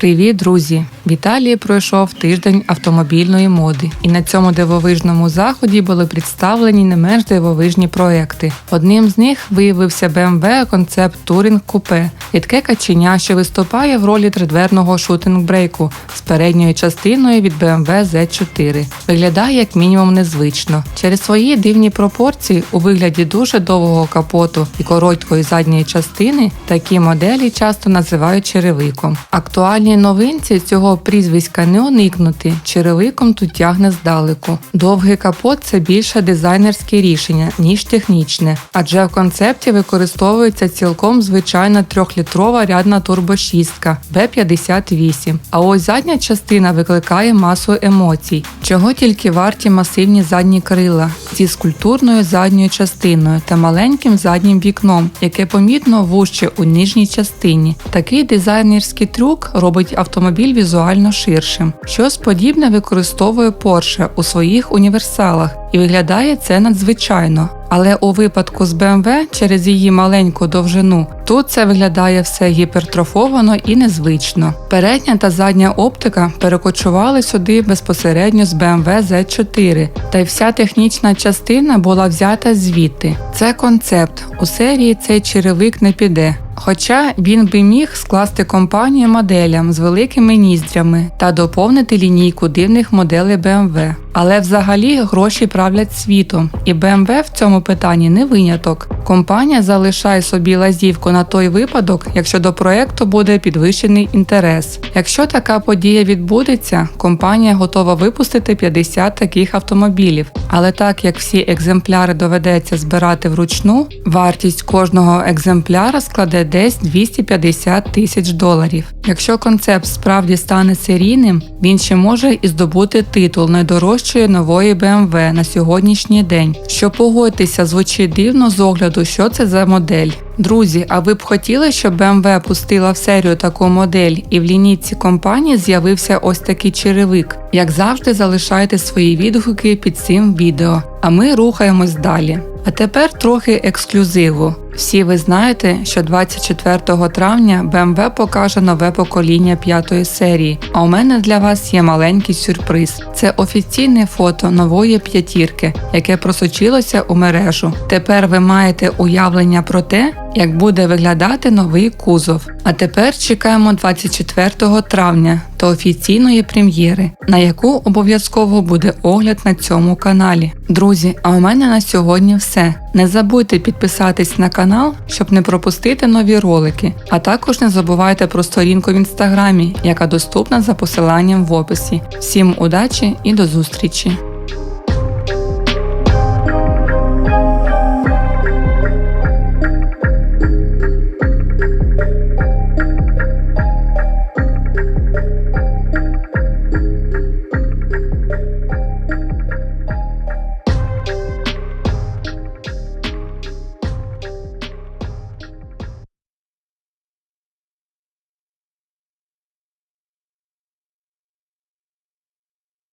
Привіт, друзі! В Італії пройшов тиждень автомобільної моди, і на цьому дивовижному заході були представлені не менш дивовижні проекти. Одним з них виявився BMW концепт Touring Coupe, рідке каченя, що виступає в ролі тридверного шутинг-брейку з передньою частиною від BMW Z4. Виглядає як мінімум незвично. Через свої дивні пропорції у вигляді дуже довгого капоту і короткої задньої частини такі моделі часто називають черевиком. Актуальні новинці цього прізвиська не уникнути. Черевиком тут тягне здалеку. Довгий капот це більше дизайнерське рішення, ніж технічне, адже в концепті використовується цілком звичайна трьохлітрова рядна турбошістка B58. А ось задня частина викликає масу емоцій, чого тільки варті масивні задні крила зі скульптурною задньою частиною та маленьким заднім вікном, яке помітно вужче у нижній частині. Такий дизайнерський трюк робить автомобіль візуально ширшим. Щось подібне використовує Porsche у своїх універсалах і виглядає це надзвичайно. Але у випадку з BMW через її маленьку довжину тут це виглядає все гіпертрофовано і незвично. Передня та задня оптика перекочували сюди безпосередньо з BMW Z4, та й вся технічна частина була взята звідти. Це концепт. У серії цей черевик не піде. Хоча він би міг скласти компанію моделям з великими ніздрями та доповнити лінійку дивних моделей BMW. Але взагалі гроші правлять світом, і BMW в цьому питанні не виняток. Компанія залишає собі лазівку на той випадок, якщо до проекту буде підвищений інтерес. Якщо така подія відбудеться, компанія готова випустити 50 таких автомобілів. Але так як всі екземпляри доведеться збирати вручну, вартість кожного екземпляра складе десь 250 тисяч доларів. Якщо концепт справді стане серійним, він ще може і здобути титул найдорожчої нової BMW на сьогоднішній день. Що погодьтеся, звучить дивно з огляду, що це за модель. Друзі, а ви б хотіли, щоб BMW пустила в серію таку модель і в лінійці компанії з'явився ось такий черевик? Як завжди, залишайте свої відгуки під цим відео. А ми рухаємось далі. А тепер трохи ексклюзиву. Всі ви знаєте, що 24 травня BMW покаже нове покоління п'ятої серії. А у мене для вас є маленький сюрприз. Це офіційне фото нової п'ятірки, яке просочилося у мережу. Тепер ви маєте уявлення про те, як буде виглядати новий кузов. А тепер чекаємо 24 травня та офіційної прем'єри, на яку обов'язково буде огляд на цьому каналі. Друзі, а у мене на сьогодні все. Не забудьте підписатись на канал, щоб не пропустити нові ролики. А також не забувайте про сторінку в інстаграмі, яка доступна за посиланням в описі. Всім удачі і до зустрічі!